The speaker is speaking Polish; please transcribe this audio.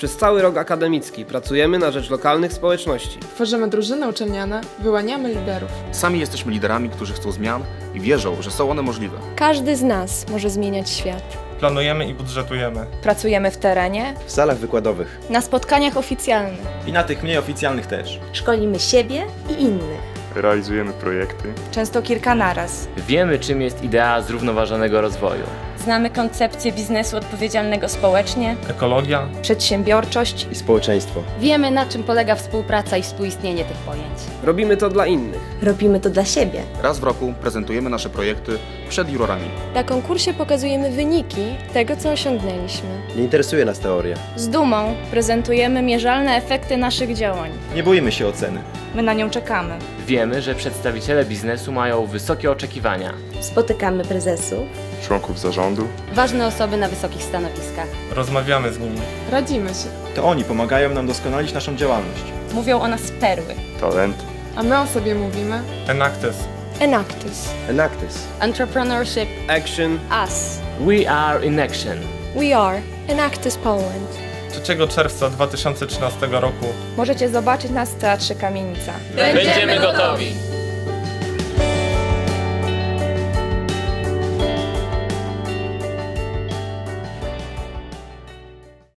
Przez cały rok akademicki pracujemy na rzecz lokalnych społeczności. Tworzymy drużyny uczelniane, wyłaniamy liderów. Sami jesteśmy liderami, którzy chcą zmian i wierzą, że są one możliwe. Każdy z nas może zmieniać świat. Planujemy i budżetujemy. Pracujemy w terenie, w salach wykładowych. Na spotkaniach oficjalnych. I na tych mniej oficjalnych też. Szkolimy siebie i innych. Realizujemy projekty. często kilka naraz. Wiemy, czym jest idea zrównoważonego rozwoju. Znamy koncepcję biznesu odpowiedzialnego społecznie, Ekologia, Przedsiębiorczość I społeczeństwo. Wiemy, na czym polega współpraca i współistnienie tych pojęć. Robimy to dla innych. Robimy to dla siebie. Raz w roku prezentujemy nasze projekty przed jurorami. Na konkursie pokazujemy wyniki tego, co osiągnęliśmy. Nie interesuje nas teoria. z dumą prezentujemy mierzalne efekty naszych działań. Nie boimy się oceny. My na nią czekamy. Wiemy, że przedstawiciele biznesu mają wysokie oczekiwania. Spotykamy prezesów. Członków zarządu. Ważne osoby na wysokich stanowiskach. rozmawiamy z nimi. Radzimy się. To oni pomagają nam doskonalić naszą działalność. Mówią o nas perły. Talent. A my o sobie mówimy. Enactus. Enactus. Enactus. Entrepreneurship. Action. Us. We are in action. We are Enactus Poland. 3 czerwca 2013 roku Możecie zobaczyć nas w Teatrze Kamienica. Będziemy gotowi.